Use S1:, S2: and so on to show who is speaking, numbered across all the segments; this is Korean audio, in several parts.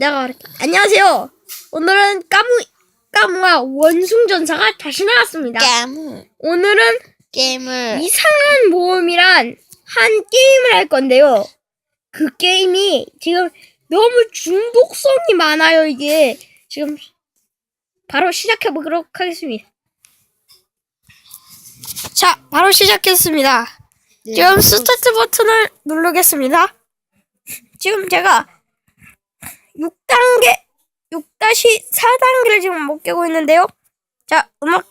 S1: 내가 그랬다. 안녕하세요. 오늘은 까무 까무와 원숭전사가 다시 나왔습니다.
S2: 깨물
S1: 오늘은
S2: 깨물
S1: 이상한 모험이란 한 게임을 할 건데요. 그 게임이 지금 너무 중독성이 많아요. 이게 지금 바로 시작해 보도록 하겠습니다. 자, 바로 시작했습니다. 지금 스타트 버튼을 누르겠습니다. 지금 제가 6단계, 6-4단계를 지금 못 깨고 있는데요. 자, 음악,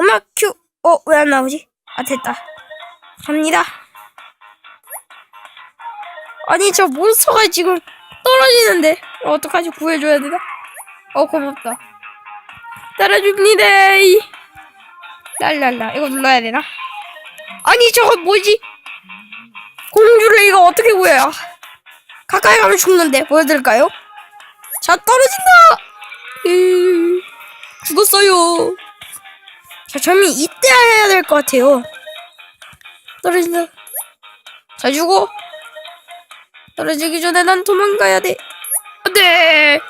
S1: 음악 큐. 어, 왜 안 나오지? 아, 됐다. 갑니다. 아니, 저 몬스터가 지금 떨어지는데. 어, 어떡하지? 구해줘야 되나? 어, 고맙다. 따라줍니다. 이. 랄랄라. 이거 눌러야 되나? 아니, 저거 뭐지? 공주를 이거 어떻게 구해요? 가까이 가면 죽는데. 보여드릴까요? 자, 떨어진다! 으, 죽었어요. 자, 점이 이때 해야 될 것 같아요. 떨어진다. 자, 죽어. 떨어지기 전에 난 도망가야 돼. 안 돼!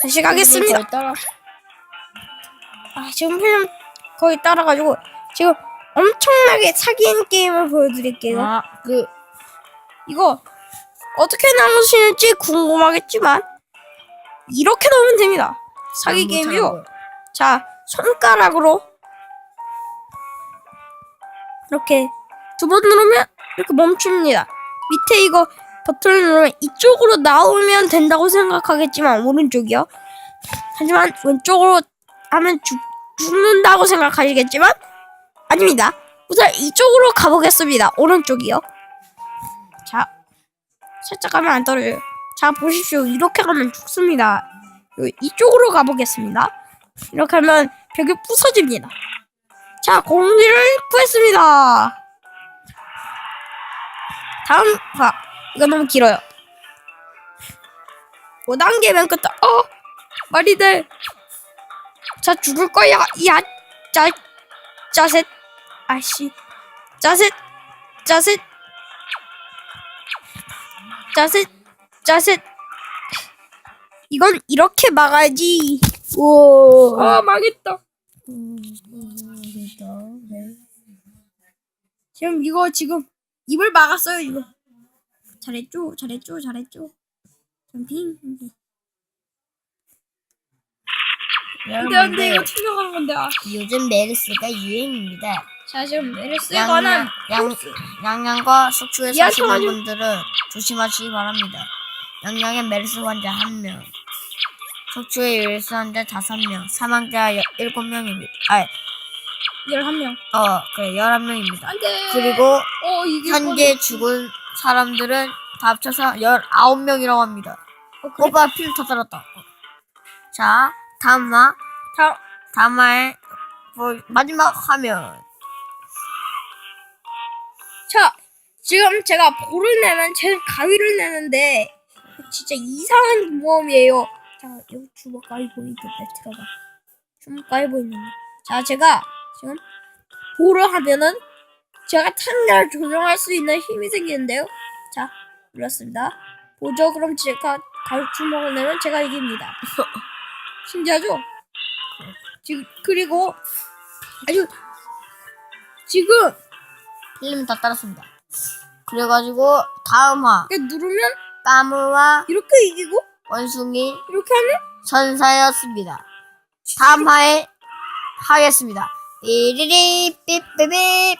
S1: 다시 가겠습니다.
S2: 거의 따라
S1: 아, 지금 필름 거의 따라가지고, 지금 엄청나게 사기인 게임을 보여드릴게요.
S2: 아 그
S1: 이거, 어떻게 나누시는지 궁금하겠지만, 이렇게 넣으면 됩니다. 사기 게임이요. 자, 손가락으로 이렇게 두 번 누르면 이렇게 멈춥니다. 밑에 이거 버튼을 누르면 이쪽으로 나오면 된다고 생각하겠지만 오른쪽이요. 하지만 왼쪽으로 하면 죽, 죽는다고 생각하시겠지만 아닙니다. 우선 이쪽으로 가보겠습니다. 오른쪽이요. 자, 살짝 가면 안 떨어져요. 자, 보십시오. 이렇게 가면 죽습니다. 요- 이쪽으로 가보겠습니다. 이렇게 하면 벽이 부서집니다. 자, 공기를 구했습니다. 다음 화. 이거 너무 길어요. 5단계 맨 끝에, 어! 말이 돼. 자, 죽을 거야. 야, 짜, 짜셋. 아씨. 짜셋. 짜셋. 짜셋. 짜셋. 이건 이렇게 막아야지. 오. 아, 망했다. 지금 이거 지금 입을 막았어요 이거 잘했죠 잘했죠 잘했죠 점핑 안돼 안돼 이거 튕겨가는 건데 아.
S2: 요즘 메르스가 유행입니다.
S1: 자 지금 관한
S2: 양, 양양과 속초에 사시는
S1: 수 없는-
S2: 분들은 조심하시기 바랍니다. 양양에 메르스 환자 1명, 속초에 메르스 환자 5명, 사망자 7명입니다. 아,
S1: 11명
S2: 어, 그래, 11명입니다.
S1: 안 돼
S2: 그리고
S1: 어 이게
S2: 현재 죽은 사람들은 다 합쳐서 19명이라고 합니다.
S1: 어, 그래?
S2: 오빠 필터 떨었다. 자, 다음 화,
S1: 다
S2: 다음 화의 뭐, 마지막 화면.
S1: 지금 제가 볼을 내면 제 가위를 내는데 진짜 이상한 모험이에요. 자, 여기 주먹 가위 보이던데 들어가. 주먹 가위 보이는데. 자, 제가 지금 볼을 하면은 제가 탄자를 조정할 수 있는 힘이 생기는데요. 자, 눌렀습니다. 보죠. 그럼 제가 가위 주먹을 내면 제가 이깁니다. 신기하죠? 지금 그리고 아주 지금
S2: 필름이 다 따랐습니다. 그래가지고, 다음 화,
S1: 이렇게 누르면
S2: 까무와
S1: 이렇게 이기고
S2: 원숭이
S1: 이렇게 하면
S2: 선사였습니다. 다음 화에 하겠습니다. 삐리리 삐삐삐